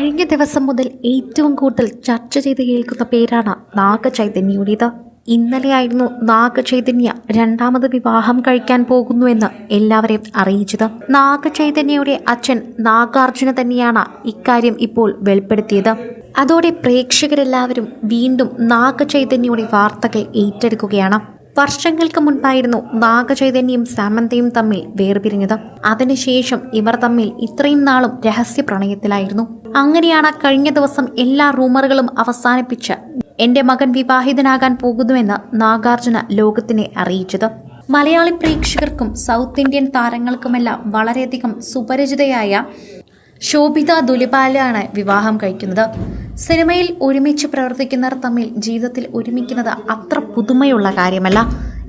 കഴിഞ്ഞ ദിവസം മുതൽ ഏറ്റവും കൂടുതൽ ചർച്ച ചെയ്ത് കേൾക്കുന്ന പേരാണ് നാഗചൈതന്യയുടേത്. ഇന്നലെയായിരുന്നു നാഗചൈതന്യ രണ്ടാമത് വിവാഹം കഴിക്കാൻ പോകുന്നുവെന്ന് എല്ലാവരെയും അറിയിച്ചത്. നാഗചൈതന്യയുടെ അച്ഛൻ നാഗാർജുന തന്നെയാണ് ഇക്കാര്യം ഇപ്പോൾ വെളിപ്പെടുത്തിയത്. അതോടെ പ്രേക്ഷകരെല്ലാവരും വീണ്ടും നാഗചൈതന്യയുടെ വാർത്തകൾ ഏറ്റെടുക്കുകയാണ്. വർഷങ്ങൾക്ക് മുൻപായിരുന്നു നാഗചൈതന്യയും സാമന്തയും തമ്മിൽ വേർപിരിഞ്ഞത്. അതിനുശേഷം ഇവർ തമ്മിൽ ഇത്രയും നാളും രഹസ്യ പ്രണയത്തിലായിരുന്നു. അങ്ങനെയാണ് കഴിഞ്ഞ ദിവസം എല്ലാ റൂമറുകളും അവസാനിപ്പിച്ച് എന്റെ മകൻ വിവാഹിതനാകാൻ പോകുന്നുവെന്ന് നാഗാർജുന ലോകത്തിനെ അറിയിച്ചത്. മലയാളി പ്രേക്ഷകർക്കും സൗത്ത് ഇന്ത്യൻ താരങ്ങൾക്കുമെല്ലാം വളരെയധികം സുപരിചിതയായ ശോഭിത ദുലിപാലാണ് വിവാഹം കഴിക്കുന്നത്. സിനിമയിൽ ഒരുമിച്ച് പ്രവർത്തിക്കുന്നവർ തമ്മിൽ ജീവിതത്തിൽ ഒരുമിക്കുന്നത് അത്ര പുതുമയുള്ള കാര്യമല്ല.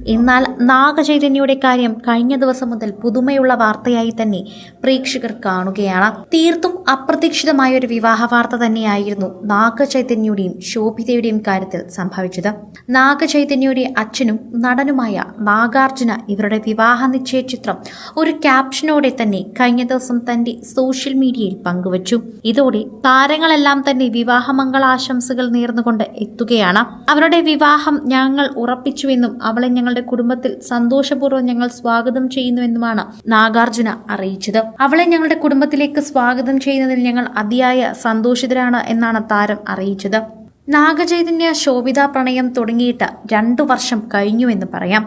എന്നാൽ നാഗചൈതന്യയുടെ കാര്യം കഴിഞ്ഞ ദിവസം മുതൽ പുതുമയുള്ള വാർത്തയായി തന്നെ പ്രേക്ഷകർ കാണുകയാണ്. തീർത്തും അപ്രതീക്ഷിതമായ ഒരു വിവാഹ വാർത്ത തന്നെയായിരുന്നു നാഗചൈതന്യയുടെയും ശോഭിതയുടെയും കാര്യത്തിൽ സംഭവിച്ചത്. നാഗചൈതന്യയുടെ അച്ഛനും നടനുമായ നാഗാർജുന ഇവരുടെ വിവാഹ നിശ്ചയ ചിത്രം ഒരു ക്യാപ്ഷനോടെ തന്നെ കഴിഞ്ഞ ദിവസം തന്റെ സോഷ്യൽ മീഡിയയിൽ പങ്കുവച്ചു. ഇതോടെ താരങ്ങളെല്ലാം തന്നെ വിവാഹമംഗളാശംസകൾ നേർന്നുകൊണ്ട് എത്തുകയാണ്. അവരുടെ വിവാഹം ഞങ്ങൾ ഉറപ്പിച്ചുവെന്നും അവളെ ഞങ്ങളുടെ കുടുംബത്തിൽ സന്തോഷപൂർവം ഞങ്ങൾ സ്വാഗതം ചെയ്യുന്നുവെന്നുമാണ് നാഗാർജുന അറിയിച്ചത്. അവളെ ഞങ്ങളുടെ കുടുംബത്തിലേക്ക് സ്വാഗതം ചെയ്യുന്നതിൽ ഞങ്ങൾ അതിയായ സന്തോഷിതരാണ് എന്നാണ് താരം അറിയിച്ചത്. നാഗചൈതന്യ ശോഭിത പ്രണയം തുടങ്ങിയിട്ട് രണ്ടു വർഷം കഴിഞ്ഞുവെന്ന് പറയാം.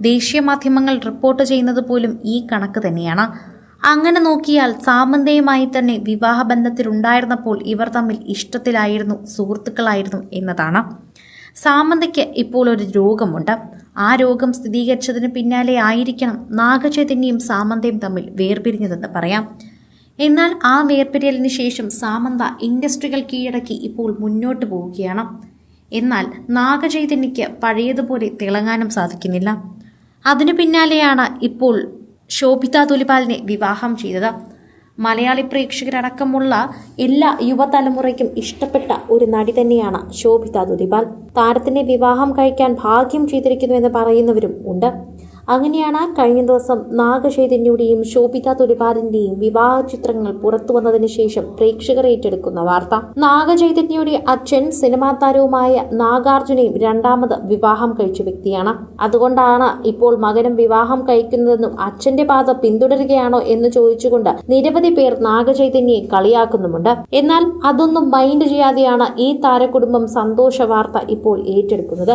ദേശീയ മാധ്യമങ്ങൾ റിപ്പോർട്ട് ചെയ്യുന്നത് പോലും ഈ കണക്ക് തന്നെയാണ്. അങ്ങനെ നോക്കിയാൽ സാമന്തയുമായി തന്നെ വിവാഹബന്ധത്തിലുണ്ടായിരുന്നപ്പോൾ ഇവർ തമ്മിൽ ഇഷ്ടത്തിലായിരുന്നു സുഹൃത്തുക്കളായിരുന്നു എന്നതാണ്. സാമന്തയ്ക്ക് ഇപ്പോൾ ഒരു രോഗമുണ്ട്. ആ രോഗം സ്ഥിരീകരിച്ചതിന് പിന്നാലെ ആയിരിക്കണം നാഗചൈതന്യയും സാമന്തയും തമ്മിൽ വേർപിരിഞ്ഞതെന്ന് പറയാം. എന്നാൽ ആ വേർപിരിയലിന് ശേഷം സാമന്ത ഇൻഡസ്ട്രികൾ കീഴടക്കി ഇപ്പോൾ മുന്നോട്ട് പോവുകയാണ്. എന്നാൽ നാഗചൈതന്യയ്ക്ക് പഴയതുപോലെ തിളങ്ങാനും സാധിക്കുന്നില്ല. അതിനു പിന്നാലെയാണ് ഇപ്പോൾ ശോഭിത തുലിപാലിനെ വിവാഹം ചെയ്തത്. മലയാളി പ്രേക്ഷകരടക്കമുള്ള എല്ലാ യുവതലമുറയ്ക്കും ഇഷ്ടപ്പെട്ട ഒരു നടി തന്നെയാണ് ശോഭിത ദുരിപാൽ താരത്തിന്റെ വിവാഹം കഴിക്കാൻ ഭാഗ്യം ചെയ്തിരിക്കുന്നു എന്ന് പറയുന്നവരും ഉണ്ട്. അങ്ങനെയാണ് കഴിഞ്ഞ ദിവസം നാഗചൈതന്യയുടെയും ശോഭിത തുലിപാലിന്റെയും വിവാഹ ചിത്രങ്ങൾ പുറത്തു വന്നതിന് ശേഷം പ്രേക്ഷകർ ഏറ്റെടുക്കുന്ന വാർത്ത. നാഗചൈതന്യയുടെ അച്ഛൻ സിനിമാ താരവുമായ നാഗാർജുനയും രണ്ടാമത് വിവാഹം കഴിച്ച വ്യക്തിയാണ്. അതുകൊണ്ടാണ് ഇപ്പോൾ മകനും വിവാഹം കഴിക്കുന്നതെന്നും അച്ഛന്റെ പാത പിന്തുടരുകയാണോ എന്ന് ചോദിച്ചുകൊണ്ട് നിരവധി പേർ നാഗചൈതന്യയെ കളിയാക്കുന്നുമുണ്ട്. എന്നാൽ അതൊന്നും മൈൻഡ് ചെയ്യാതെയാണ് ഈ താരകുടുംബം സന്തോഷ വാർത്ത ഇപ്പോൾ ഏറ്റെടുക്കുന്നത്.